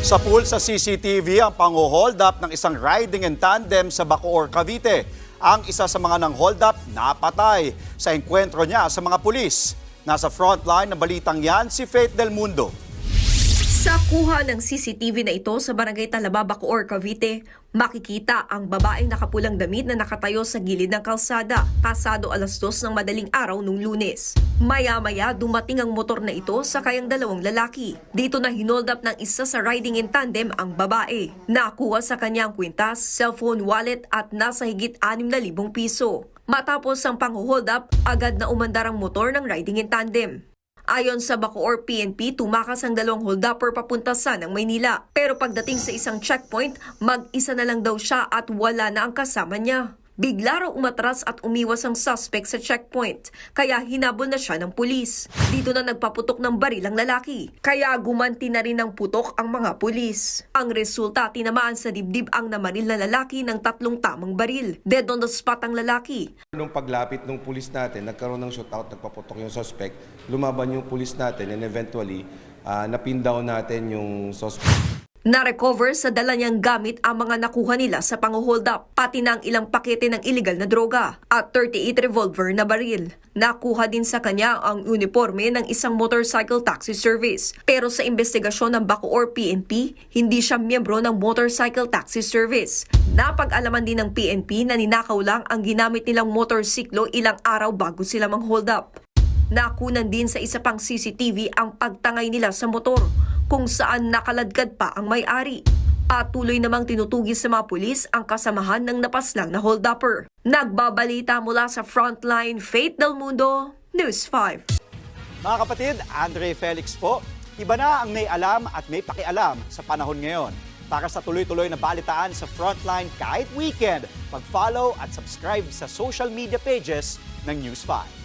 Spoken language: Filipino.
Sa pool sa CCTV ang pang-hold up ng isang riding in tandem sa Bacoor, Cavite. Ang isa sa mga nang hold up napatay sa enkwentro niya sa mga pulis. Nasa frontline ng balitang yan si Faith Del Mundo. Sa kuha ng CCTV na ito sa Barangay Talaba, Bacoor, Cavite, makikita ang babaeng nakapulang damit na nakatayo sa gilid ng kalsada pasado alas dos ng madaling araw nung lunes. Maya-maya dumating ang motor na ito sa kayang dalawang lalaki. Dito na hinold up ng isa sa riding in tandem ang babae. Nakuha sa kanyang kwintas, cellphone wallet at nasa higit 6,000 piso. Matapos ang pang-hold up, agad na umandar ang motor ng riding in tandem. Ayon sa Bacoor PNP, tumakas ang dalawang holdupper papunta sa ng Maynila. Pero pagdating sa isang checkpoint, mag-isa na lang daw siya at wala na ang kasama niya. Bigla raw umatras at umiwas ang suspect sa checkpoint, kaya hinabol na siya ng pulis. Dito na nagpaputok ng baril ang lalaki, kaya gumanti na rin ng putok ang mga pulis. Ang resulta, tinamaan sa dibdib ang namaril na lalaki ng tatlong tamang baril. Dead on the spot ang lalaki. Nung paglapit ng pulis natin, nagkaroon ng shootout, nagpaputok yung suspect, lumaban yung pulis natin and eventually, ah, napin down natin yung suspect. Na-recover sa dala niyang gamit ang mga nakuha nila sa pang-hold up, pati na ang ilang pakete ng illegal na droga at 38 revolver na baril. Nakuha din sa kanya ang uniforme ng isang motorcycle taxi service. Pero sa investigasyon ng Bacoor PNP, hindi siya miyembro ng motorcycle taxi service. Napag-alaman din ng PNP na ninakaw lang ang ginamit nilang motorsiklo ilang araw bago sila mang-hold up. Nakunan din sa isa pang CCTV ang pagtangay nila sa motor kung saan nakaladkad pa ang may-ari. Patuloy namang tinutugis sa mga pulis ang kasamahan ng napaslang na hold-upper. Nagbabalita mula sa Frontline, Faith Del Mundo, News 5. Mga kapatid, Andre Felix po. Iba na ang may alam at may pakialam sa panahon ngayon. Para sa tuloy-tuloy na balitaan sa Frontline kahit weekend, mag-follow at subscribe sa social media pages ng News 5.